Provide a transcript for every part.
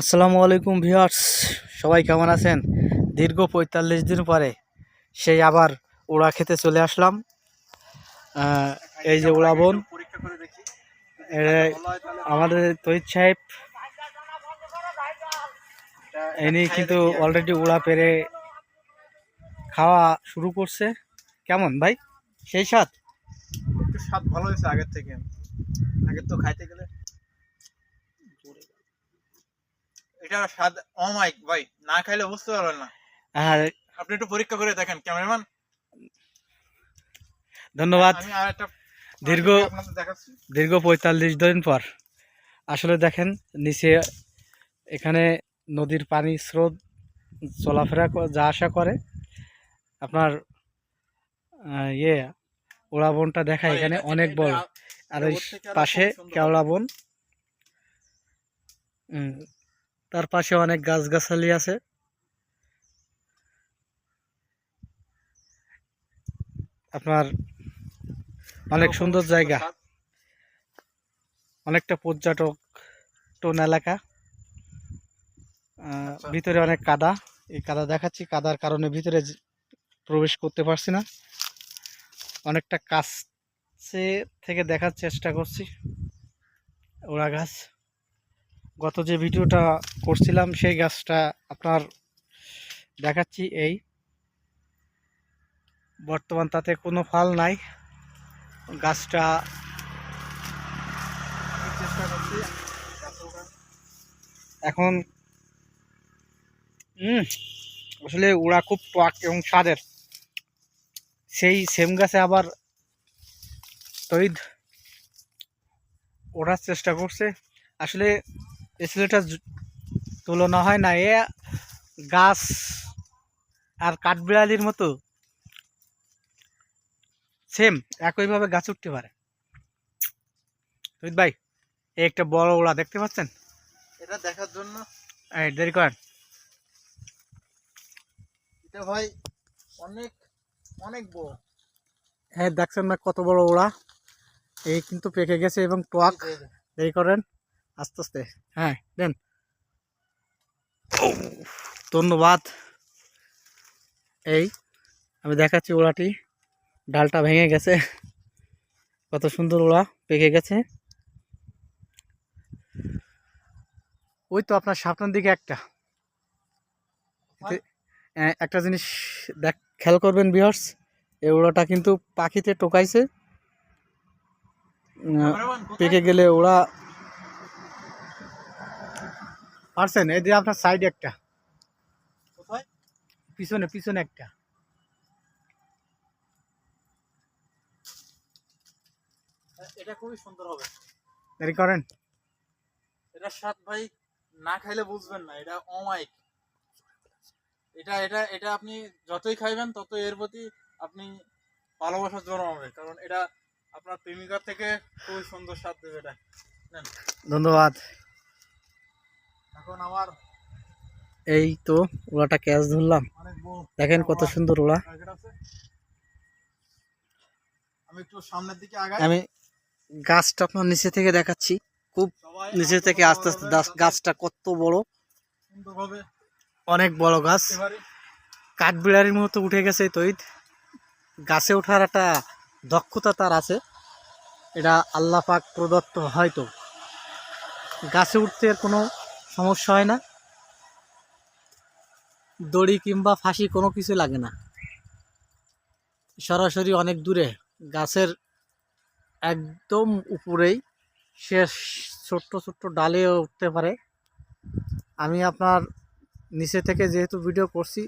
আসসালামু আলাইকুম ভিউয়ার্স, সবাই কেমন আছেন? দীর্ঘ পঁয়তাল্লিশ দিন পরে সেই আবার ওড়া খেতে চলে আসলাম। এই যে ওড়া বোন আমাদের তৈত সাহেব এনি কিন্তু অলরেডি ওড়া পেরে খাওয়া শুরু করছে। কেমন ভাই? সেই স্বাদ? স্বাদ ভালো হয়েছে আগের থেকে। আগে তো খাইতে গেলে এটা স্বাদ অমাইক ভাই না খাইলে বুঝতে পারবেন না। আর আপনি একটু পরীক্ষা করে দেখেন ক্যামেরাম্যান। ধন্যবাদ। দীর্ঘ- দীর্ঘ পঁয়তাল্লিশ দিন পর। আসলে দেখেন নিচে এখানে নদীর পানি স্রোত চলাফেরা যা আসা করে আপনার ইয়ে ওড়া বনটা দেখা এখানে অনেক বড়। আর ওই পাশে কেওড়া বন। তার পাশে অনেক গাছগাছালি আছে। আপনার অনেক সুন্দর জায়গা। অনেকটা পর্যটক টোন এলাকা। আচ্ছা। ভিতরে অনেক কাদা। এই কাদা দেখাচ্ছি। কাদার কারণে ভিতরে প্রবেশ করতে পারছি না। অনেকটা কাছে থেকে দেখার চেষ্টা করছি। ওরা গাছ। গত যে ভিডিওটা করছিলাম, সেই গাছটা আপনার দেখাচ্ছি এই। বর্তমান তাতে কোনো ফল নাই। গাছটা এখন আসলে ওরা খুব টক এবং স্বাদের। সেই সেম গাছে আবার তৈদ। ওঠার চেষ্টা করছে। আসলে এ তুলনা হয় না এ গাছ আর কাঠবিড়ালির মতো। সেম একইভাবে গাছ উঠতে পারে। ভাই এই একটা বড় ওড়া দেখতে পাচ্ছেন? এটা দেখার জন্য। এই দেরি করেন। এটা ভাই অনেক অনেক বড়। হ্যাঁ দেখছেন না কত বড় ওড়া। এই কিন্তু পেকে গেছে এবং টক। দেরি করেন। আস্তে আস্তে। হ্যাঁ দেন। ধন্যবাদ। এই আমি দেখাচ্ছি ওড়াটি। ডালটা ভেঙে গেছে। কত সুন্দর ওড়া পেকে গেছে। ওই তো আপনার সামনের দিকে একটা। একটা জিনিস দেখ খেয়াল করবেন বিহার্স এই ওড়াটা কিন্তু পাখিতে টোকাইছে? পেকে গেলে ওরা পারছেন? এই যে আপনার সাইড একটা। কোথায়? পিছনে পিছনে একটা। এটা খুবই সুন্দর হবে। দেরি করেন। এটা স্বাদ ভাই না খাইলে বুঝবেন না এটা অমাইক এটা এটা এটা আপনি যতই খাইবেন তত এর প্রতি আপনি ভালোবাসা জন্মাবে কারণ এটা আপনার প্রেমিকার থেকে খুবই সুন্দর স্বাদ দেবে এটা। ধন্যবাদ। এখন আমার এই তো ওড়াটা ক্যাচ ধরলাম। দেখেন কত সুন্দর আছে। আমি একটু সামনের দিকে আগাই। আমি গাছটা আপনার নিচে থেকে দেখাচ্ছি। খুব নিচে থেকে আস্তে আস্তে গাছটা কত বড়। অনেক বড় গাছ। কাঠবিড়ারির মতো উঠে গেছে তৈত। গাছে ওঠার একটা দক্ষতা তার আছে। এটা আল্লাহ পাক প্রদত্ত হয়তো। গাছে উঠতে কোনো সমস্যা হয় না। দড়ি কিংবা ফাঁসি কোনো কিছু লাগে না। সরাসরি অনেক দূরে, গাছের একদম উপরেই সে ছোট্ট ছোট্ট ডালে উঠতে পারে। আমি আপনার নিচে থেকে যেহেতু ভিডিও করছি,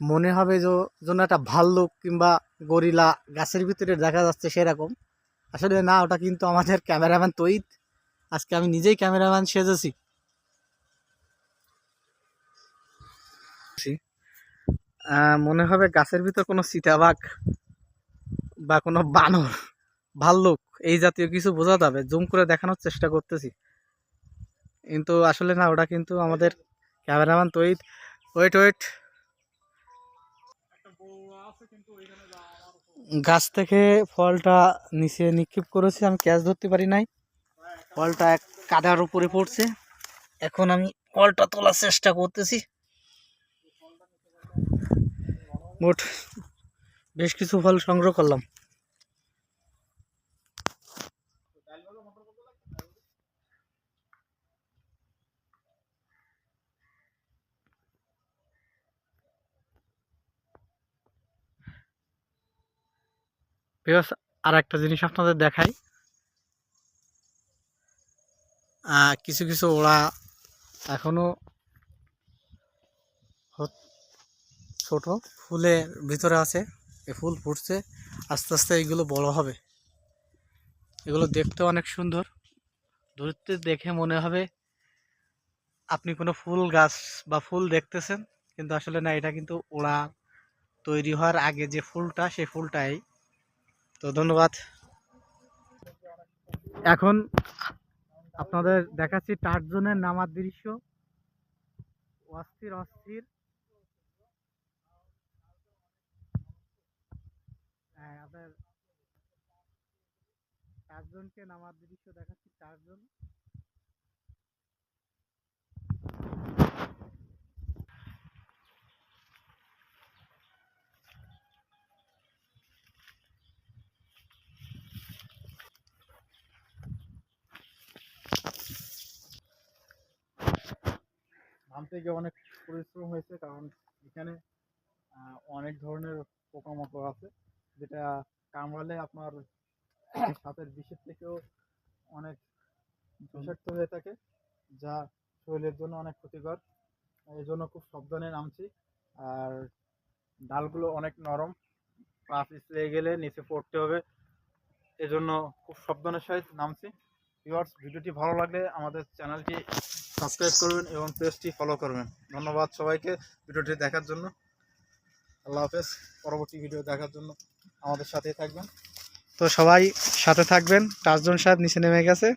মনে হবে যে যেন একটা ভাল্লুক কিংবা গরিলা গাছের ভিতরে দেখা যাচ্ছে সেরকম। আসলে না, ওটা কিন্তু আমাদের ক্যামেরাম্যান তৈত। আজকে আমি নিজেই ক্যামেরাম্যান সেজেছি। মনে হবে গাছের ভিতর কোনো চিতাবাঘ বা কোনো বানর, ভাল্লুক, এই জাতীয় কিছু বোঝা যাবে। জুম করে দেখানোর চেষ্টা করতেছি। কিন্তু আসলে না ওটা কিন্তু আমাদের ক্যামেরাম্যান তৈত ওয়েট ওয়েট। গাছ থেকে ফলটা নিচে নিক্ষেপ করেছি, আমি ক্যাচ ধরতে পারি নাই। ফলটা এক কাদার উপরে পড়ছে। এখন আমি ফলটা তোলার চেষ্টা করতেছি। মোট বেশ কিছু ফল সংগ্রহ করলাম। আর একটা জিনিস আপনাদের দেখাই। কিছু কিছু ওরা এখনও ছোট ফুলের ভিতরে আছে, এই ফুল ফুটছে, আস্তে আস্তে এগুলো বড় হবে। এগুলো দেখতে অনেক সুন্দর। দূরত্বে দেখে মনে হবে আপনি কোনো ফুল গাছ বা ফুল দেখতেছেন, কিন্তু আসলে না, এটা কিন্তু ওরা তৈরি হওয়ার আগে যে ফুলটা, সেই ফুলটাই। তো ধন্যবাদ। এখন আপনাদের দেখাচ্ছি টার্জনের নামার দৃশ্য। অস্থির অস্থির। আপনার চারজনকে নামার দৃশ্য দেখাচ্ছি, চারজন। নামতে গিয়ে অনেক পরিশ্রম হয়েছে, কারণ এখানে অনেক ধরনের পোকামাকড় আছে। যেটা কামড়ালে আপনার সাপের বিষের থেকেও অনেক বিষাক্ত হয়ে থাকে, যা শরীরের জন্য অনেক ক্ষতিকর। এই জন্য খুব সাবধানে নামছি। আর ডালগুলো অনেক নরম পা পিছলে গেলে নিচে পড়তে হবে। এজন্য খুব সাবধানের সহিত নামছি। ভিউয়ার্স, ভিডিওটি ভালো লাগলে আমাদের চ্যানেলটি সাবস্ক্রাইব করবেন এবং পেজটি ফলো করবেন। ধন্যবাদ সবাইকে ভিডিওটি দেখার জন্য। আল্লাহ হাফেজ। পরবর্তী ভিডিও দেখার জন্য। আমাদের সাথে থাকবেন। তো সবাই সাথে থাকবেন। পাঁচজন সাহেব নিচে নেমে গেছে।